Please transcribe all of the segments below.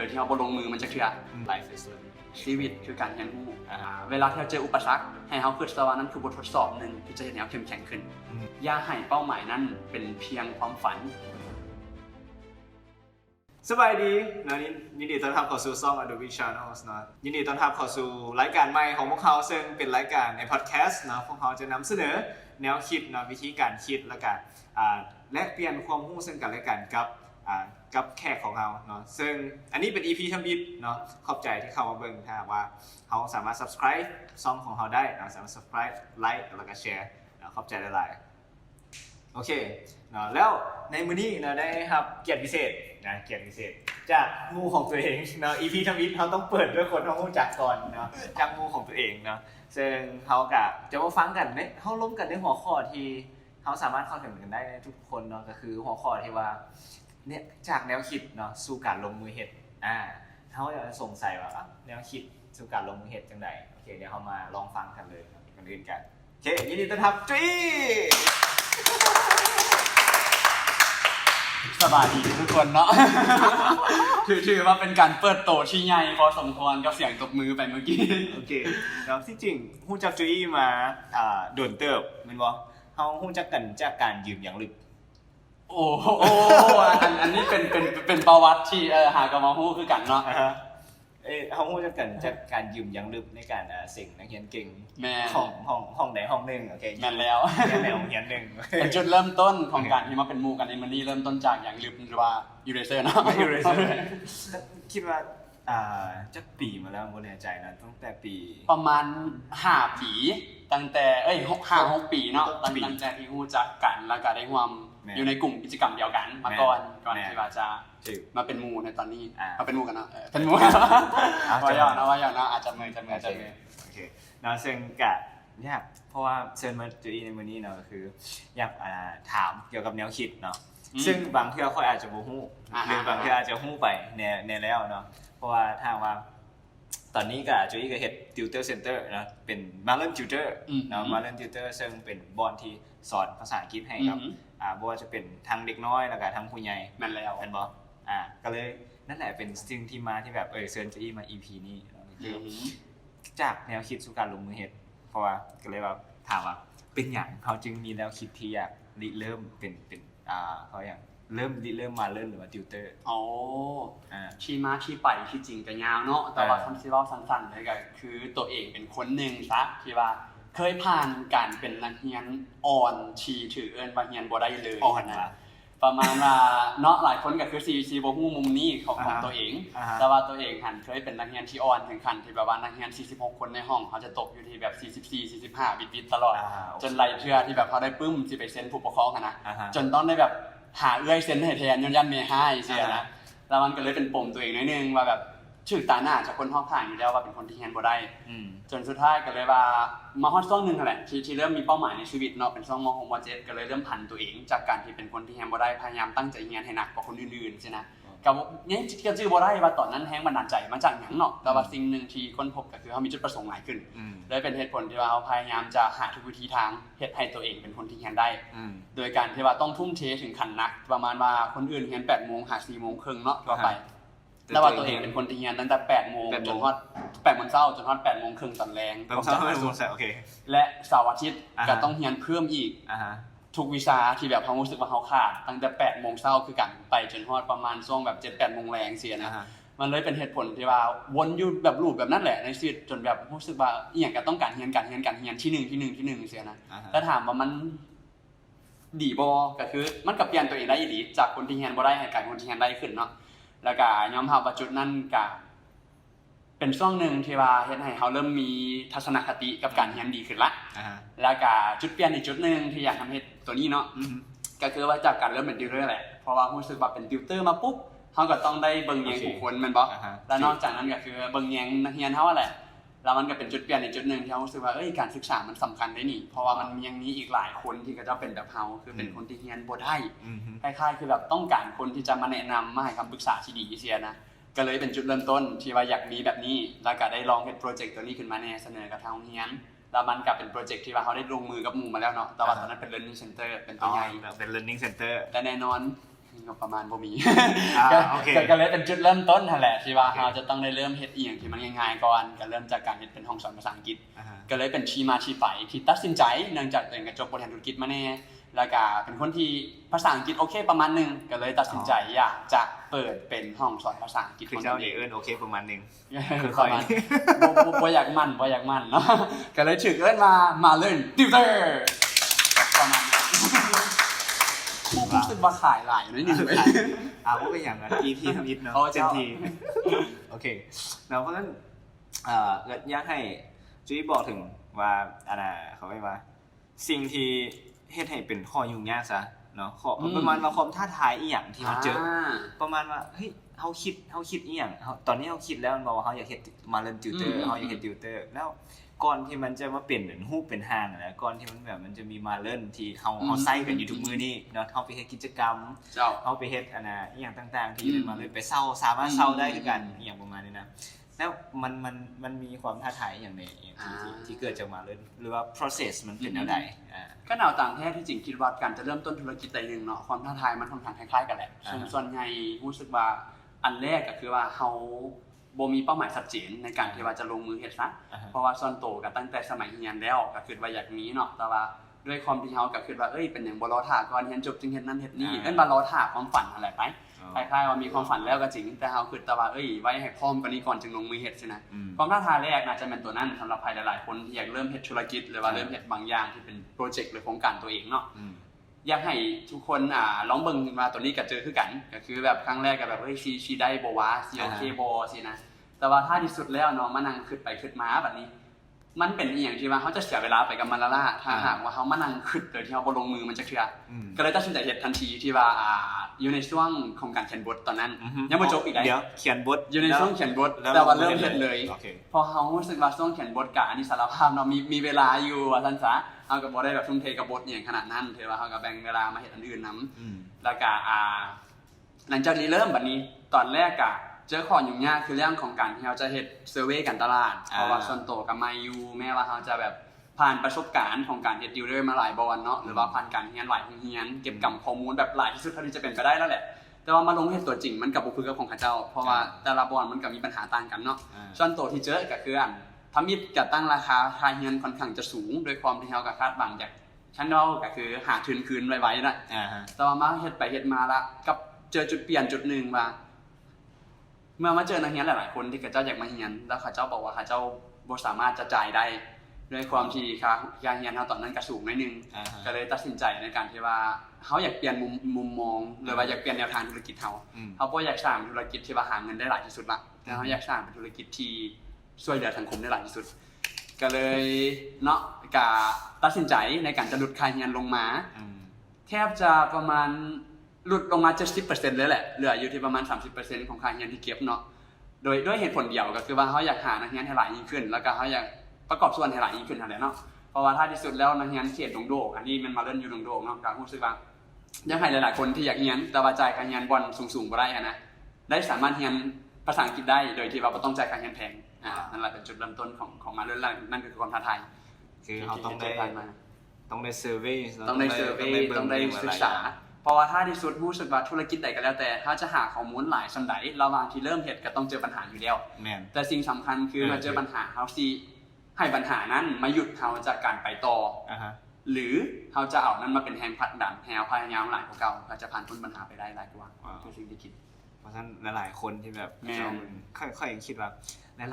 ดยที่เราบ่ลงมือมันจะเถื่อไลฟ์สุดชีวิตคือการเรียนรู้อ่าอ่าเวลาที่เราเจออุปสรรค ให้เราคิดซะว่านั่นคือบททดสอบหนึ่งที่จะเห็นเราเข้มแข็งขึ้นอืมอย่าให้เป้าหมายนั้นเป็นเพียงความฝัน สบายดีนะยินยินดีต้อนรับเข้าสู่ซ่อง Adobe Channels เนอะยินดีต้อนรับเข้าสู่รายการใหม่ของพวกเขาซึ่งเป็นรายการในพอดแคสต์เนอะพวกเขาจะนำเสนอแนวคิดเนอะวิธีการคิดและการอ่าแลกเปลี่ยนความรู้ซึ่งกันและกันกับ อ่ากับแขกของเราเนาะซึ่งอันนี้เป็น EP ทำบิดเนาะขอบใจที่เข้ามาเบิ่งถ้าหากว่าเขาสามารถ subscribe ช่องของเขาได้เนอะสามารถ subscribe like แล้วก็ share เนอะขอบใจหลายๆโอเคเนาะแล้วในมื้อนี้เนาะได้ครับเกียรติพิเศษนะเกียรติพิเศษจากมูของตัวเองเนาะ EP ทวิตเขาต้องเปิดด้วยคนที่รู้จักก่อนเนาะจากมูของตัวเองเนาะซึ่งเขากับจะมาฟังกันเนี่ยเขาล้มกันในหัวข้อที่เขาสามารถเข้าถึงกันได้ทุกคนเนาะก็คือหัวข้อที่ว่า เนี่ยจากแนวคิดเนาะสู่การลงมือเฮ็ดอ่าเขาจะสงสัยว่าอะแนวคิดสู่การลงมือเฮ็ดจังไดโอเคเดี๋ยวเขามาลองฟังกันเลยกันอื่นกันโอเคยินดีต้อนรับจุ้ยสบายดีทุกคนเนาะ ถือถือว่าเป็นการเปิดโตที่ใหญ่พอสมควรกับเสียงตบมือไปเมื่อกี้ โอเคแล้วที่จริงฮู้จักจุ้ยมาอ่าโดนเติบแมันบ่เฮาฮู้จักกันจากการยืมอย่างลึก โอ้โหอันอันนี้เป็นเป็นเป็นประวัติที่เออหากนมาฮู้คือกันเนาะ อ่าฮะเอ้ยเฮาฮู้จักกันจากการยืมอย่างลึกในการอ่าเสิ่งนักเรียนเก่งแม่ห้องห้องห้องใดห้องหนึงโอเคแม่นแล้ว เรียนในห้องเรียนหนึงเป็นจุดเริ่มต้นของการที่มาเป็นหมูกันในมันนี่เริ่มต้นจากอย่างลืมหรือว่ายูเรเซอร์เนาะอยู่เลยใช่ไหมคิดว่าอ่าจักปีมาแล้วบ่แน่ใจนะตั้งแต่ปี ประมาณห้าปีตั้งแต่เอ้ยหกห้าหกปีเนาะต้ตั้นงปี ตั้งแต่ที่ฮู้จักกันแล้วก็ได้ร่วมแม่ อยู่ในกลุ่มกิจกรรมเดียวกันมาก่อนแม่ก่อนแม่ที่ว่าจะชื่อมาเป็นหมูในตอนนี้อ่ามาเป็นหมูกันเนาะเออเป็นหมูอะว่าย่อนะว่าย่อนะอาจจะมือจะมือจะมือโอเคเนาะซึ่งกะอยากเพราะว่าเชิญมาจุ้ยในมื้อนี้เนาะก็คืออยากอ่าถามเกี่ยวกับแนวคิดเนาะอืมซึ่งบางเทื่อค่อยอาจจะบ่ฮู้อ่าหรือบางเทื่ออาจจะฮู้ไปแน่แน่แล้วเนาะเพราะว่าถ้าว่าตอนนี้ก็จุ้ยก็เฮ็ด Tutor Center เนาะเป็น Marlon Tutor อืมเนาะ Marlon Tutor ซึ่งเป็นบอนที่สอนภาษาอังกฤษให้กับ อืมอ่าบ่ว่าจะเป็นทั้งเด็กน้อยแล้วก็ทั้งผู้ใหญ่แม่นแล้วเป็นบ่อ่าก็เลยนั่นแหละเป็นสิ่งที่มาที่แบบเออเชิญจุ้ยมา EP นี้เนาะคืออืมจากแนวคิดสู่การลงมือเฮ็ดเพราะว่าก็เลยว่าถามว่าเป็นอย่างเขาจึงมีแนวคิดที่อยากริเริ่มเป็นเป็นอ่าเขาอย่างเริ่มริเริ่มมาเริ่มหรือว่าติวเตอร์อ๋ออ่าที่มาที่ไปที่จริงก็ยาวเนาะแต่ว่าเออคำที่เว่าสั้นๆเลยก็คือตัวเองเป็นคนหนึ่งซะที่ว่า เคยผ่านการเป็นนักเรียนอ่อนชีถือเอินว่าเรียนบ่ได้เลยอ่อนนะว่ะประมาณว่าเนาะหลายคนก็คือซีซีบ่ฮู้มุมนี้ของของอ่าฮะตัวเองอ่าฮะแต่ว่าตัวเองหันเคยเป็นนักเรียนที่อ่อนถึงขั้นที่แบบว่านักเรียน 46 คนในห้องเขาจะตกอยู่ที่แบบ 44 45 บิดๆตลอดอ่าโอเคจนไล่เทื่อที่แบบเขาได้ปึ้มสิไปเซ็นผู้ปกครองอะนะอ่าฮะจนต้องได้แบบหาเอื้อยเซ็นให้แทนย้อนยันเมให้เสียอ่านะฮะแล้วมันก็เลยเป็นปมตัวเองนิดนึงว่าแบบ ชื่อตาหน้าจากคนห้องผ่านอยู่แล้วว่าเป็นคนที่เฮียนบ่ได้ อืม จนสุดท้ายก็เลยว่ามาฮอดช่วงหนึ่งนั่นแหละที่ที่เริ่มมีเป้าหมายในชีวิตเนาะเป็นช่วงมหกมเจ็ดก็เลยเริ่มผันตัวเอง จากการที่เป็นคนที่เฮียนบ่ได้พยายามตั้งใจเฮียนให้หนักกว่าคนอื่นๆใช่นะกับเนี่ยก็จื้อบ่ได้ว่าตอนนั้นแฮงบันดาลใจมาจากหยังเนาะแต่ว่าสิ่งหนึ่งที่ค้นพบก็คือเขามีจุดประสงค์หลายขึ้นอืม เลยเป็นเหตุผลที่ว่าเขาพยายามจะหาทุกวิธีทางเฮ็ดให้ตัวเองเป็นคนที่เฮียนได้ อืม โดยการที่ว่าต้องทุ่มเทถึงขันนัก ประมาณว่าคนอื่นเฮียน8โมงหา4โมงครึ่งเนาะก็ไป อ่าฮะ แต่ว่าตัวเองเป็นคนที่เฮียนตั้งแต่8โมง8โมงจนฮอด8โมงเช้าจนฮอด8โมงครึ่งตอนแรงเติมซ้ำให้สงสัยโอเคและเสาร์อาทิตย์อ่าฮะก็ต้องเฮียนเพิ่มอีกอ่าฮะทุกวิชาที่แบบเขารู้สึกว่าเขาขาดตั้งแต่8โมงเช้าคือกันไปจนฮอดประมาณช่วงแบบ7 8โมงแรงเสียอ่านะฮะมันเลยเป็นเหตุผลที่ว่าวนอยู่แบบรูปแบบนั้นแหละในชีวิตจนแบบรู้สึกว่าอีหยังก็ต้องการเฮียนการเฮียนการเฮียนที่หนึ่งที่หนึ่งที่หนึ่งเสียนะอ่าฮะถ้าถามว่ามันดีบอก็คือมันกับเปลี่ยนตัวเองได้อีหลีจากคนที่เฮียนบ่ได้ให้กลายเป็นคนที่เฮียนได้ขึ้นเนาะ แล้วก็ยอมรับว่าจุดนั้นก็เป็นช่วงหนึ่งที่ว่าเฮ็ดให้เขาเริ่มมีทัศนคติกับการเฮียนดีขึ้นละอ่าฮะแล้วก็จุดเปลี่ยนอีกจุดหนึ่งที่อยากทำให้ตัวนี้เนาะอืมก็คือว่าจากการเริ่มเป็นติวเตอร์แหละเพราะว่ารู้สึกว่าเป็นติวเตอร์มาปุ๊บเขาก็ต้องได้เบิ่งแยงโอเคผู้คนแมันบ่อ่าฮะแล้วนอกจากนั้นก็คือเบิ่งแยงนักเรียนเฮาแหละ แล้วมันก็เป็นจุดเปลี่ยนอีกจุดหนึ่งที่เรารู้สึกว่าเอ้ยการศึกษามันสำคัญได้นี่เพราะว่ามันยังมีอีกหลายคนที่ก็จะเป็นแบบเฮาคือเป็นอืมคนที่เรียนบ่ได้อืมคล้ายๆคือแบบต้องการคนที่จะมาแนะนำมาให้คำปรึกษาที่ดีเสียนะก็เลยเป็นจุดเริ่มต้นที่ว่าอยากมีแบบนี้ แล้วก็ได้ลองเฮ็ดโปรเจกต์ตัวนี้ขึ้นมาแน่เสนอกับทางโรงเรียนแล้วมันก็เป็นโปรเจกต์ที่ว่าเขาได้ลงมือกับหมู่มาแล้วเนาะแต่ว่าตอนนั้นเป็น learning center เป็นอ๋ตัอวใหญ่แบบเป็น learning center แต่แน่นอน ก็ประมาณบ่มีอ่าก็โอเค ก็ก็เลยเป็นจุดเริ่มต้นนั่นแหละที่ว่าเราจะต้องได้เริ่มเฮ็ดอีหยังที่มันง่ายๆก่อนก็เริ่มจากการเฮ็ดเป็นห้องสอนภาษาอังกฤษ อ่าฮะ ก็เลยเป็นที่มาที่ไปที่ตัดสินใจเนื่องจากตัวเองก็จบบริหารธุรกิจมาแน่แล้วก็เป็นคนที่ภาษาอังกฤษโอเคประมาณหนึงก็เลยตัดสินใจอยากจะเปิดเป็นห้องสอนภาษาอังกฤษคือเจ้าเนี่ยเอิ้นโอเคประมาณหนึง คือประมาณบ่บ่บ่อยากมั่นบ่อยากมั่นเนาะก็เลยถึกเอิ้นมามาเล่นติวเตอร์ สึกว่าขายหลายอยู่นิดนึงเว้ยอ่าว่าเป็นอย่างนั้น EP ทำอิฐเนาะโอ้เต็มเจ้าทีโอเคแล้วเพราะฉะนั้นเอ่อก็อยากให้จุ้ยบอกถึงว่าอันน่ะเขาเรียกว่า สิ่งที่เฮ็ดให้เป็นข้อยุ่งยากซะเนาะข้อประมาณว่าความท้าทายอีหยังที่เราเจอ ประมาณว่าเฮ้ยเฮาคิดเฮาคิดอีหยังเฮาตอนนี้เฮาคิดแล้วมันบอกว่าเฮาอยากเฮ็ดมาเรียนติวเตอร์อืมเฮาอยากเฮ็ดติวเตอร์แล้ว ก่อนที่มันจะมาเปลี่ยนเป็นรูปเป็นห้างอะนะก่อนที่มันแบบมันจะมีมาเรียนที่เฮาเฮาใส่กันอยู่ทุกมื้อนี้เนาะเฮาไปเฮ็ดกิจกรรมเจ้าเฮาไปเฮ็ดอันน่ะอีหยังต่าง ๆ ที่อืมเป็นมาเรียนไปเศร้าสามารถเศร้าได้คือกันอืมอีหยังประมาณนี้นะแล้วมันมันมันมีความท้าทายอย่างในอย่างที่อ่าที่ที่เกิดจากมาเรียนหรือว่า process มันเป็นแนวใดอ่าก็แนวต่างแท้ที่จริงคิดว่าการจะเริ่มต้นธุรกิจใดหนึ่งเนาะความท้าทายมันค่อนข้างคล้ายๆกันแหละอ่าส่วนส่วนใหญ่รู้สึกว่าอันแรกก็คือว่าเฮา บ่มีเป้าหมายชัดเจนในการที่ว่าจะลงมือเฮ็ดซะอ่าฮะเพราะว่าส่วนโตวก็ตั้งแต่สมัยเรียนแล้วก็คือว่าอยากมีเนาะแต่ว่าด้วยความที่เฮาก็คือว่าเอ้ยเป็นหยังบ่รอท่าก่อนเรียนจบจึงเฮ็ดนั่นเฮ็ดนี่อ่าเอิ้นว่ารอท่าความฝันนั่นแหละไปอ๋อคล้ายๆว่ามีความฝันแล้วก็จริง แต่เฮาคือแต่ว่าเอ้ยไว้ให้พร้อมกว่านี้ก่อนจึงลงมือเฮ็ดซินะอืมความท้าทายแรกน่าจะเป็นตัวนั้นสำหรับใครหลายๆคนที่อยากเริ่มเฮ็ดธุรกิจหรือว่าอ่าเริ่มเฮ็ดบางอย่างที่เป็นโปรเจกต์หรือโครงการตัวเองเนาะ อืมอยากให้ทุกคนอ่าลองเบิ่งว่าตัวนี้ก็เจอคือกันก็คือแบบครั้งแรกก็แบบเฮ้ยชีชีได้บ่วะชีโอเคบ่สินะแต่ว่าถ้าที่สุดแล้วเนาะมานั่งคิดไปคิดมาแบบนี้ มันเป็นอีหยังที่ว่าเขาจะเสียเวลาไปกับมันและล่ะถ้าอ่าหากว่าเขามานั่งคิดโดยที่เขาบ่ลงมือมันจะเคลียร์อืมก็เลยตัดสินใจเฮ็ดทันทีที่ว่าอ่าอยู่ในช่วงของการเขียนบทตอนนั้นอือฮึยังบ่จบอีกได้เดี๋ยวเขียนบทอยู่ในช่วงเขียนบทแล้วแต่ว่าเริ่มเฮ็ดเลยโอเคพอเขารู้สึกว่าช่วงเขียนบทกับอันนี้สารภาพเนาะมีมีเวลาอยู่ว่าซั่นซะ เฮาก็บ่ได้แบบทุ่มเทกับบทอย่างขนาดนั้นถือว่าเฮาก็แบ่งเวลามาเฮ็ดอันอื่นนํอืม แล้วก็อ่า หลังจากนี้เริ่มบัดนี้ตอนแรกอะเจอข้อยุ่งยากคือเรื่องของการที่เราจะเฮ็ดเซอร์เวยกันตลาดอ่าเพราะว่าส่วนตัวกับมาอยู่แม้ว่าเราจะแบบผ่านประสบการณ์ของการเฮ็ดดิวเดอร์มาหลายบอลเนาะหรือว่าผ่านการเรียนหลายเรียนเก็บกำข้อมูลแบบหลายที่สุดเท่าที่จะเป็นไปได้แล้วแหละ แต่ว่ามาลงเฮ็ดตัวจริงมันกับบุคลิกของข้าเจ้า เพราะว่าแต่ละบอลมันก็มีปัญหาต่างกันเนาะ อ่า ส่วนตัวที่เจอก็คืออัน ทำมิตรกับตั้งราคาค่าเรียนค่อนข้างจะสูง โดยความที่เราก็คาดหวังจากชั้นเราก็คือหาทุนคืนไว้ๆนะอ่าฮะแต่ว่ามาเฮ็ดไปเฮ็ดมาละกับเจอจุดเปลี่ยนจุดหนึ่งว่าเมื่อมาเจอนักเรียนหลาย ๆ คนที่เขาเจ้าอยากมาเรียน แล้วเขาเจ้าบอกว่าเขาเจ้าบ่สามารถจะจ่ายได้ด้วยความที่ค่าการเรียนเขาตอนนั้นก็สูงหนิดนึงอ่าฮะก็เลยตัดสินใจในการที่ว่าเขาอยากเปลี่ยนมุมมุมมองหรือว่าอยากเปลี่ยนแนวทางธุรกิจเขาอืมเขาบ่อยากสร้างธุรกิจที่ว่าหาเงินได้หลายที่สุดละแต่เขาอยากสร้างเป็นธุรกิจที่ ช่วยเหลือสังคมได้หลายที่สุด ก็เลยเนาะกะตัดสินใจในการจะลดค่าเรียนลงมาอืมแทบจะประมาณหลุดลงมา70%เลยแหละเหลืออยู่ที่ประมาณ30%ของค่าเรียนที่เก็บเนาะโดยด้วยเหตุผลเดียวก็คือว่าเขาอยากหานักเรียนให้หลายยิ่งขึ้น แล้วก็เขาอยากประกอบส่วนให้หลายยิ่งขึ้นนั่นแหละเนาะเพราะว่าถ้าที่สุดแล้วนักเรียนเขตดงโดกอันนี้มันมาเล่นอยู่ดงโดกเนาะก็รู้สึกว่าอยากให้หลายๆคนที่อยากเรียนแต่ว่าจ่ายการเรียนบอลสูงๆบ่ได้อะนะได้สามารถเรียนภาษาอังกฤษได้โดยที่ว่าบ่ต้องจ่ายการเรียนแพง อ่านั่นแหละเป็นจุดเริ่มต้นของของมาเล่นนั่นคือความท้าทายคือเขาต้องได้ที่ผ่านมาต้องได้เซอร์เวยต้องได้เซอร์เวย์ต้องได้ศึกษาเพราะว่าถ้าที่สุดรู้สึกว่าธุรกิจใดก็แล้วแต่ ถ้าจะหาข้อมูลหลายสันใดระหว่างที่เริ่มเห็ดก็ต้องเจอปัญหาอยู่แล้วแมนแต่สิ่งสำคัญคือเออมาเจอปัญหาเฮาซีให้ปัญหานั้นมาหยุดเฮาจากการไปต่ออ่าฮะหรือเฮาจะเอานั้นมาเป็นแรงผลักดันให้เฮาพยายามหลายกว่าเก่าก็จะผ่านพ้นปัญหาไปได้หลายกว่าคือสิ่งที่คิดเพ ราะฉะนั้นหลายๆคนที่แบบแม่นเจ้าค่อยๆยังคิดว่า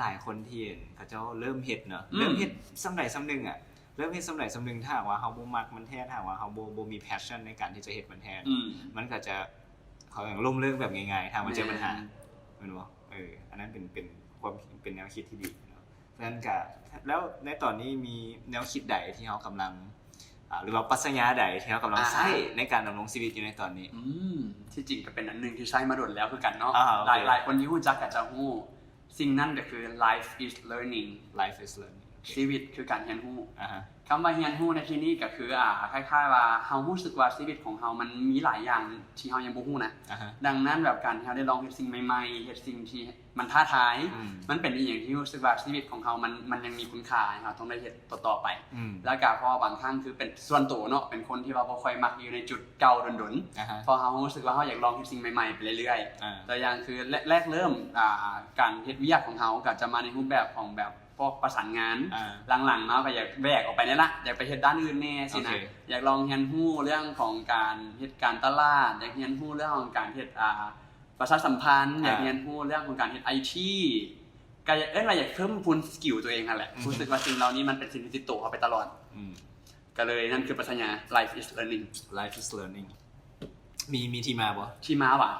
หลายๆคนที่เขาเจ้าเริ่มเฮ็ดเนาะอืมเริ่มเฮ็ดซ้ำใดซ้ำหนึ่งอะเริ่มเฮ็ดซ้ำใดซ้ำหนึ่งถ้าหากว่าเขาบ่มักมันแท้ถ้าหากว่าเขาบ่บ่มี passion ในการที่จะเฮ็ดมันแท้อืมมันก็จะเขาอย่างล่มเรื่องแบบง่ายๆถ้ามันเจอปัญหาแม่นแมันบ่เอออันนั้นเป็นเป็นความเป็นแนวคิดที่ดีเนาะเพราะฉะนั้นก็แล้วในตอนนี้มีแนวคิดใดที่เขากำลังอ่า หรือว่าปรัชญาใดที่เขากำลังอ่าใช้ในการดำรงชีวิตอยู่ในตอนนี้ อืมที่จริงก็เป็นอันหนึ่งที่ใช้มาโดดแล้วคือกันเนาะอ่าโอเคหลายหลายคนที่รู้จักกับจะฮู้สิ่งนั้นก็คือ life is learning life is learning ชีวิตคือการเรียนรู้อ่าฮะ คำว่าเรียนรู้ในที่นี้ก็คืออ่าคล้ายๆว่าเฮารู้สึกว่าชีวิตของเฮามันมีหลายอย่างที่เฮายังบ่รู้นะอ่าฮะดังนั้นแบบการที่เราได้ลองเฮ็ดสิ่งใหม่ๆเฮ็ดสิ่งที่มันท้าทายอืมมันเป็นอีกอย่างที่รู้สึกว่าชีวิตของเขามันมันยังมีคุณค่าให้เราต้องได้เฮ็ดต่อๆไปอืมแล้วก็เพอบางครั้งคือเป็นส่วนตัวเนาะเป็นคนที่ว่าบ่ค่อยมักอยู่ในจุดเก่าดนอ่าฮะๆพอเขารู้สึกว่าเขาอยากลองเฮ็ดสิ่งใหม่ๆไปเรื่อยๆอ่าตัวอย่างคือแรแรกเริ่มอ่าการเฮ็ดเวียกของเขาก็จะมาในรูปแบบของแบบ พวกประสานงานอ่าหลังๆเนาะก็อยากแบกออกไปนี่ละอยากไปเฮ็ดด้านอื่นแน่สินะโอเค อยากลองเรียนรู้เรื่องของการเฮ็ดการตลาดอยากเรียนรู้เรื่องของการเฮ็ดอ่าประชาสัมพันธ์อยากเรียนรู้เรื่องของการเฮ็ดไอทีก็อยากเอ้ยเราอยากเพิ่มพูนสกิลตัวเองนั่นแหละรู้สึกว่าสิ่งเหล่านี้มันเป็นสิ่งที่ติดตัวเขาไปตลอด อืม ก็เลยนั่นคือปรัชญา life is learning life is learning มีมีที่มาบ่ที่มาว่ะ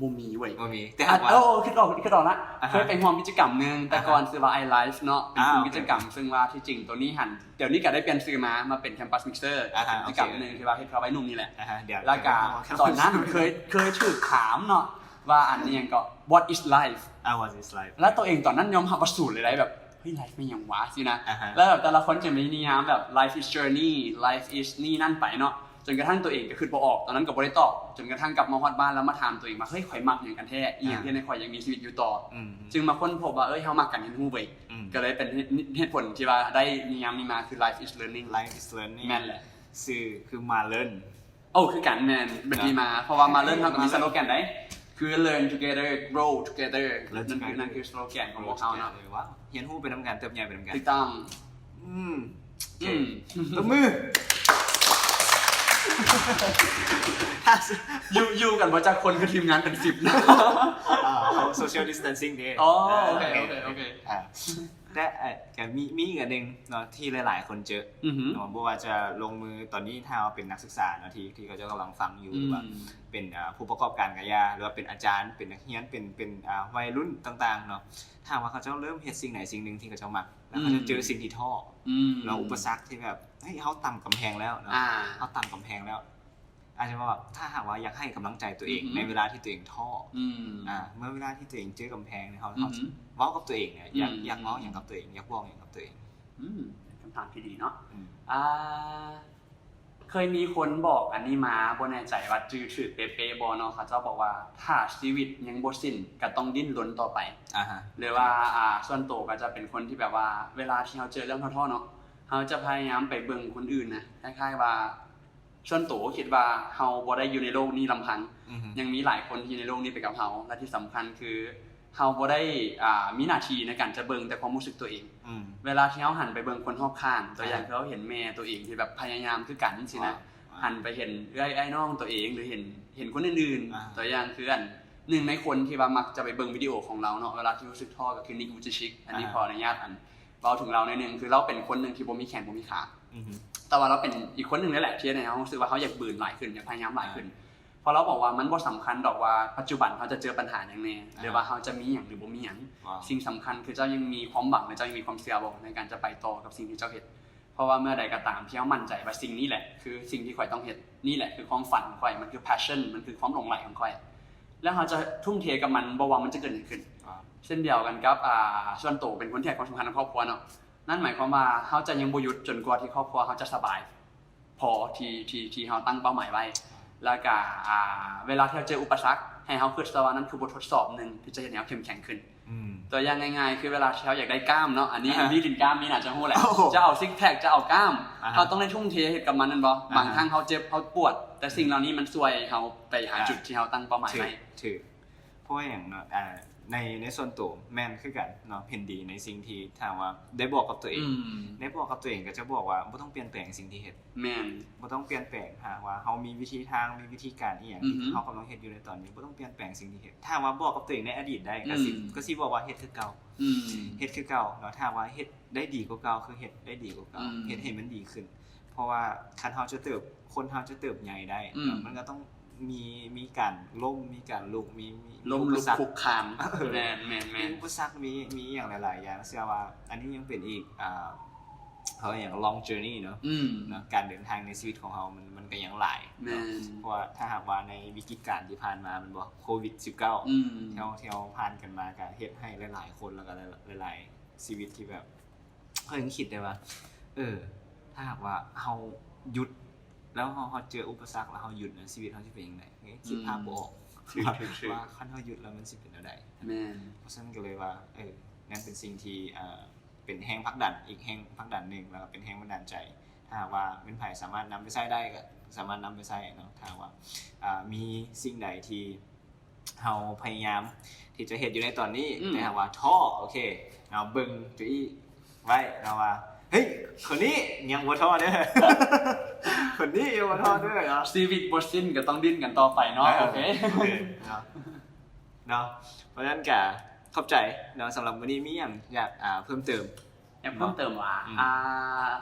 บ่มีเว้ยบ่มีแต่อะหากว่า เออคิดออกคิดออกละอ่าฮะเคยไปร่วมกิจกรรมหนึงแต่ก่อนซื้อว่า i life เนาะเป็นอ่าโอเคกิจกรรม ซึ่งว่าที่จริงตัวนี้หันเดี๋ยวนี้ก็ได้เปลี่ยนซื้อมามาเป็น campus mixer อ่าฮะกิจกรรมโอเค หนึงที่ว่าเฮ็ดเขาไว้นุ่มนี่แหละอ่าฮะเดี๋ยวแล้วก็ตอนนั้นเคยเคยถูกถามเนาะว่าอันนี้ยังก็ what is life อ่า what is life แล้วตัวเองตอนนั้นยอมรับประสูตรเลยได้แบบเฮ้ย life ไม่ยังวะสินะ อ่าฮะ แล้วแบบแต่ละคนจะมีนิยามแบบ life is journey life is นี่นั่นไปเนาะ จนกระทั่งตัวเองก็คือบ่ออกตอนนั้นก็บ่ได้ตอบจนกระทั่งกลับมาฮอดบ้านแล้วมาถามตัวเองว่าเฮ้ยข่อยมักอย่างกันแท้อีหยังที่ในข่อยยังมีชีวิตอยู่ต่ออืมจึงมาค้นพบว่าเอ้ยเฮามักกันเห็นฮู้เว้ยอืมก็เลยเป็นเหตุผลที่ว่าได้นิยามนี้มาคือ life is learning life is learning แม่นแหละสื่อคือมาเล่นโอ้คือกันแม่นเป็นที่มาเพราะว่ามาเริ่มเฮาก็มีมาสเริ่มโลแกนได้คือ learn together grow together Learn นั่นคือ together นั่นคือสโลแกนของพวกเขาเนาะเลยว่าเฮียนฮู้ไปน้ำกันเติบใหญ่ไปน้ำกันถูกต้องอืมโอเคอืมตบมือ อยู่อยู่กันบ่จักคนคือทีมงานเป็น10นะอ่าเขา social distancing นี่อ๋อ โอเค โอเค โอเค อ่า แต่เอ่อก็มีมีอีกอันหนึ่งเนาะที่หลาย ๆ คนเจออือหือเนาะบ่ว่าจะลงมือตอนนี้ถ้าเราเป็นนักศึกษาเนาะที่ที่เขาจะกำลังฟังอยู่หรือว่าเป็นอ่าผู้ประกอบการกายาหรือว่าเป็นอาจารย์ เป็นนักเรียนเป็นเป็นอ่าวัยรุ่นต่าง ๆ เนาะถ้าว่าเขาจะเริ่มเฮ็ดสิ่งไหนสิ่งหนึ่งที่เขาจะมักแล้วเขาจะเจอสิ่งที่ท้ออืมแล้วอุปสรรคที่แบบเฮ้ยเขาต่ำกำแพงแล้วเนาะอ่าเขาต่ำกำแพงแล้วอาจจะว่าแบบถ้าหากว่าอยากให้กำลังใจตัวเองอือหือในเวลาที่ตัวเองท้ออืมอ่าเมื่อเวลาที่ตัวเองเจอกำแพงเนี่ยเขาอืเขาอหือ เว้ากับตัวเองเนี่ยอยากอืมอยากเว้าอย่างกับตัวเองอยากบอกอย่างกับตัวเองอืมเป็นคำถามที่ดีเนาะอืมอ่าเคยมีคนบอกอันนี้มาบ่แน่ใจว่าจือถือเป๊ะๆบ่เนาะเขาเจ้าบอกว่าถ้าชีวิตยังบ่สิ้นก็ต้องดิ้นรนต่อไปอ่าฮะหรือว่าอ่าส่วนตัวก็จะเป็นคนที่แบบว่า เวลาที่เราเจอเรื่องท้อๆเนาะเราจะพยายามไปเบิ่งคนอื่นนะคล้ายๆว่าส่วนตัวคิดว่าเฮาบ่ได้อยู่ในโลกนี้ลำพังอือฮึยังมีหลายคนที่อยู่ในโลกนี้ไปกับเฮาและที่สำคัญคือ เฮาบ่ได้อ่ามีหน้าที่ในการจะเบิ่งแต่ความรู้สึกตัวเอง อืม เวลาที่เฮาหันไปเบิ่งคนรอบข้าง ตัวอย่างอ่าคือเขาเห็นแม่ตัวเองที่แบบพยายามคือกันสินะอ่าหันไปเห็นเอ้อยไอ้น้องตัวเองหรือเห็นเห็นคนอื่นอ่า ๆ ตัวอย่างคืออันหนึ่งในคนที่ว่ามักจะไปเบิ่งวิดีโอของเราเนาะเวลาที่รู้สึกท้อก็คือนิกอูจิชิก อันนี้อ่าขออนุญาตอันเว้าถึงเราในอยหนึงคือเราเป็นคนหนึ่งที่บ่มีแขนบ่มีขา อือฮึแต่ว่าเราเป็นอีกคนหนึ่งนี่แหละที่ในเขารู้สึกว่าเขาอยากบืนหลายขึ้นอยากพยายามหลายขึ้นเพราะเราบอกว่ามันบ่สำคัญดอกว่าปัจจุบันเขาจะเจอปัญหาอย่างแน่หรือว่าเขาจะมีอย่างหรือบ่มีอย่างว้าวสิ่งสำคัญคือเจ้ายังมีความหวังและเจ้ายังมีความเชื่อบอกในการจะไปต่อกับสิ่งที่เจ้าเห็นเพราะว่าเมื่อใดก็ตามที่เขามั่นใจว่าสิ่งนี้แหละคือสิ่งที่ข่อยต้องเห็นนี่แหละคือความฝันของข่อยมันคือ passion มันคือความหลงใหลของข่อยแล้วเขาจะทุ่มเทกับมันบ่ว่ามันจะเกิดอะไรขึ้นว้าวเช่นเดียวกันกับอ่าส่วนตัวเป็นคนที่ให้ความสำคัญกับครอบครัวเนาะนั่นหมายความว่าเขาจะยังบ่หยุดจนกว่าที่ครอบครัวเขาจะสบาย พอที่ที่ที่เขาตั้งเป้าหมายไว้ แล้วก็อ่าเวลาที่เราเจออุปสรรคให้เขาคิดซะว่านั่นคือบททดสอบหนึ่งที่จะเห็นเขาเข้มแข็งขึ้นอืมตัวอย่างง่ายๆ คือเวลาที่เขาอยากได้กล้ามเนาะอันนี้อ่าพี่ลินกล้ามนี่น่าจะรู้แหละโอ้โหจะเอาซิกแพคจะเอากล้ามอ่าฮะเขาต้องได้ทุ่มเทให้กับมันนั่นบ่อ่าฮะบางครั้งเขาเจ็บเขาปวด แต่สิ่งเหล่านี้มันช่วยเขาไปหาอ่าจุดที่เขาตั้งเป้าหมายถือไว้ถือ เพราะว่าอย่างเนาะอ่าในในส่วนตัวแม่นคือกันเนาะเห็นดีในสิ่งที่ถามว่าได้บอกกับตัวเองอืมได้บอกกับตัวเองก็จะบอกว่าบ่ต้องเปลี่ยนแปลงสิ่งที่เฮ็ดแม่นบ่ต้องเปลี่ยนแปลงหากว่าเฮามีวิธีทางมีวิธีการอีหยังอือฮึที่เฮากำลังเฮ็ดอยู่ในตอนนี้บ่ต้องเปลี่ยนแปลงสิ่งที่เฮ็ดถ้าว่าบอกกับตัวเองในอดีตได้ก็สิอืมก็สิบอกว่าเฮ็ดคือเก่าอืมเฮ็ดคือเก่าเนาะถ้าว่าเฮ็ดได้ดีกว่าเก่าคือเฮ็ดได้ดีกว่าเก่าอืมเฮ็ดให้มันดีขึ้น เพราะว่าคันเฮาจะเติบคนเฮาจะเติบใหญ่ได้อืมเนาะมันก็ต้อง มีมีการล้มมีการลุกมีมีล้มอุลุปกสรรคุคกคามเออแม่นแม่นมีแม่นอุปสรรคมีมีอย่างหลาย ๆ อย่างเชื่อว่า อันนี้ยังเป็นอีกอ่าเขาเรียกอย่าง long journey เนาะอืมเนาะการเดินทางในชีวิตของเรามันมันก็ยังหลายแม่นเพราะว่าถ้าหากว่าในวิกฤตการณ์ที่ผ่านมามันบอกโควิด -19 อืมที่เราที่เราผ่านกันมาก็เฮ็ดให้หลาย ๆ คนแล้วก็หลาย ๆ ชีวิตที่แบบเขายังคิดได้ว่า เออ ถ้าหากว่าเฮาหยุด แล้วเฮาเฮาเจออุปสรรคแล้วเฮาหยุดนะชีวิตเฮาสิเป็นยังไงเฮ้ยคิดภาพบ่ออกถือถือถือว่าขั้นเท่าหยุดแล้วมันสิเป็นอะไรแม่นเพราะฉะนั้นก็เลยว่าเออนั่นเป็นสิ่งที่เอ่อเป็นแห้งพักดันอีกแห้งพักดันหนึ่งแล้วก็เป็นแห้งบันดาลใจ ถ้าหากว่าเป็นไผ่สามารถนำไปใช้ได้ก็สามารถนำไปใช้เนาะถ้าหากว่าอ่ามีสิ่งใดที่เราพยายามที่จะเห็นอยู่ในตอนนี้อืมแต่หากว่าท่อโอเคเราเบิ่งจุอี้ไว้เราว่าเฮ้ยคนนี้ยังวัวท่อเด้อ คนนี้ยังวัวท่อเด้อเนาะชีวิตบ่สิ้นก็ต้องดิ้นกันต่อไปเนาะโอเคเนาะเนาะเพราะฉะนั้นกะเข้าใจเนาะสำหรับวันนี้มีอย่างอยากอ่าเพิ่มเติมอยากเพิ่มเติมว่าอืมอ่า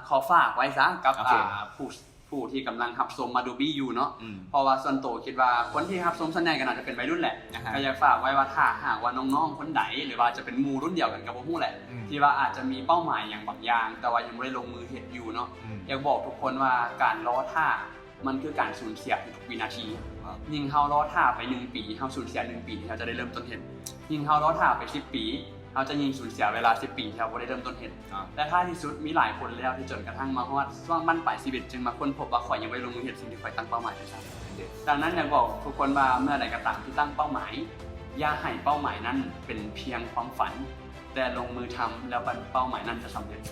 ขอฝากไว้ซะกับโอเคอ่าผู้ ผู้ที่กำลังหับชมมาดูบี้อยู่เนาะอืม เพราะว่าส่วนตัวคิดว่าคนที่หับชมส่วนใหญ่ก็น่าจะเป็นวัยรุ่นแหละอ่าฮะก็อยากฝากไว้ว่าถ้าหากว่าน้องๆคนใดหรือว่าจะเป็นหมู่รุ่นเดียวกันกับพวกผู้แหละ อืม ที่ว่าอาจจะมีเป้าหมายอย่างบางอย่าง แต่ว่ายังไม่ได้ลงมือเห็ดอยู่เนาะ อืม อยากบอกทุกคนว่าการล้อท่ามันคือการสูญเสียทุกวินาทียิ่งเฮาล้อท่าไปหนึ่งปีเฮาสูญเสียหนึ่งปีที่เราจะได้เริ่มต้นเห็นยิ่งเฮาล้อท่าไปสิบปี เฮาจะยิ่งสูญเสียเวลาสิบปีที่เราบ่ได้เริ่มต้นเห็นอ่าและท้ายที่สุดมีหลายคนแล้วที่จนกระทั่งมาฮอดช่วงบั้นปลายชีวิตจึงมาค้นพบว่าข่อยยังไม่ได้ลงมือเห็นสิ่งที่ข่อยตั้งเป้าหมายด้วยซ้ำดังนั้นอยากบอกทุกคนว่าเมื่อใดก็ตามที่ตั้งเป้าหมาย อย่าให้เป้าหมายนั้นเป็นเพียงความฝัน แต่ลงมือทำแล้วเป้าหมายนั้นจะสำเร็จ